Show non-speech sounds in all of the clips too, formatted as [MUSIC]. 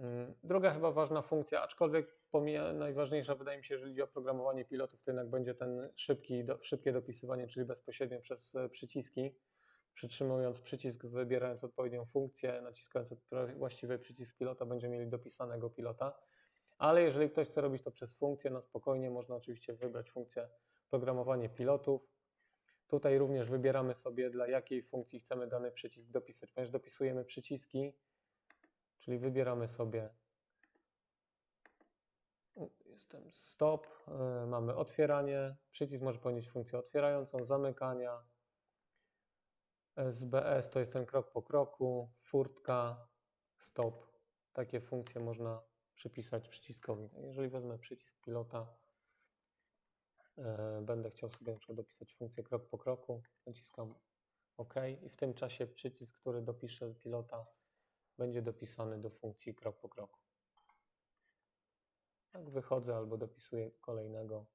Mm, Druga chyba ważna funkcja, aczkolwiek pomija, najważniejsza wydaje mi się, jeżeli chodzi o programowanie pilotów, to jednak będzie ten szybki, do, szybkie dopisywanie, czyli bezpośrednio przez e, przyciski. Przytrzymując przycisk, wybierając odpowiednią funkcję, naciskając właściwy przycisk pilota, będziemy mieli dopisanego pilota. Ale jeżeli ktoś chce robić to przez funkcję, na spokojnie można oczywiście wybrać funkcję programowanie pilotów. Tutaj również wybieramy sobie, dla jakiej funkcji chcemy dany przycisk dopisać. Ponieważ dopisujemy przyciski, czyli wybieramy sobie jestem stop, y, mamy otwieranie, przycisk może pełnić funkcję otwierającą, zamykania, SBS to jest ten krok po kroku, furtka, stop. Takie funkcje można przypisać przyciskowi. Jeżeli wezmę przycisk pilota, e, będę chciał sobie na dopisać funkcję krok po kroku, naciskam OK i w tym czasie przycisk, który dopisze pilota, będzie dopisany do funkcji krok po kroku. Jak wychodzę albo dopisuję kolejnego,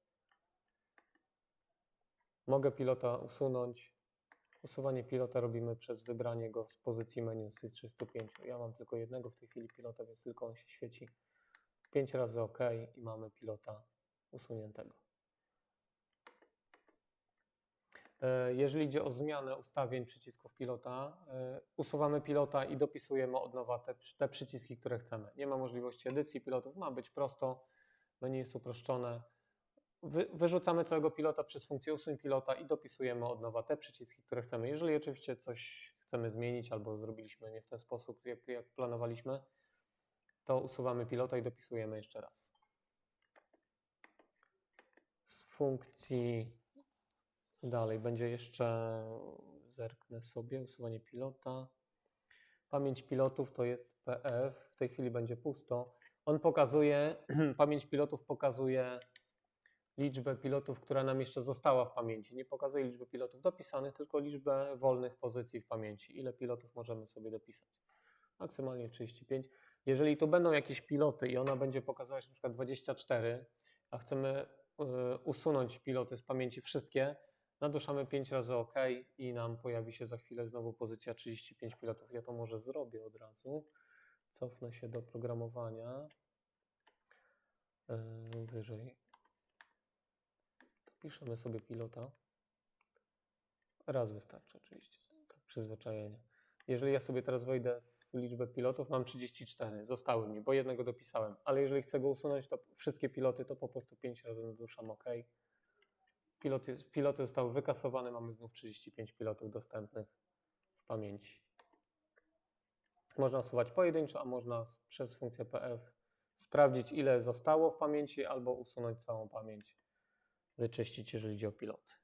mogę pilota usunąć. Usuwanie pilota robimy przez wybranie go z pozycji menu z tych 305. Ja mam tylko jednego w tej chwili pilota, więc tylko on się świeci. 5 razy OK i mamy pilota usuniętego. Jeżeli idzie o zmianę ustawień przycisków pilota, e, usuwamy pilota i dopisujemy od nowa te, te przyciski, które chcemy. Nie ma możliwości edycji pilotów, ma być prosto, menu jest uproszczone. Wy, wyrzucamy całego pilota przez funkcję usuń pilota i dopisujemy od nowa te przyciski, które chcemy. Jeżeli oczywiście coś chcemy zmienić albo zrobiliśmy nie w ten sposób, jak, jak planowaliśmy, to usuwamy pilota i dopisujemy jeszcze raz. Z funkcji dalej będzie jeszcze, zerknę sobie, usuwanie pilota. Pamięć pilotów to jest PF, w tej chwili będzie pusto. On pokazuje, [CLEARS THROAT] pamięć pilotów pokazuje liczbę pilotów, która nam jeszcze została w pamięci. Nie pokazuje liczby pilotów dopisanych, tylko liczbę wolnych pozycji w pamięci. Ile pilotów możemy sobie dopisać? Maksymalnie 35. Jeżeli tu będą jakieś piloty i ona będzie pokazywać przykład 24, a chcemy y, usunąć piloty z pamięci wszystkie, naduszamy 5 razy OK i nam pojawi się za chwilę znowu pozycja 35 pilotów. Ja to może zrobię od razu. Cofnę się do programowania. Yy, Wyżej. Piszemy sobie pilota. Raz wystarczy oczywiście. Tak, przyzwyczajenie. Jeżeli ja sobie teraz wejdę w liczbę pilotów, mam 34. Zostały mi, bo jednego dopisałem. Ale jeżeli chcę go usunąć, to wszystkie piloty, to po prostu 5 razy naduszam OK. Piloty, piloty zostały wykasowane, mamy znów 35 pilotów dostępnych w pamięci. Można usuwać pojedynczo, a można przez funkcję PF sprawdzić, ile zostało w pamięci, albo usunąć całą pamięć, wyczyścić, jeżeli chodzi o piloty.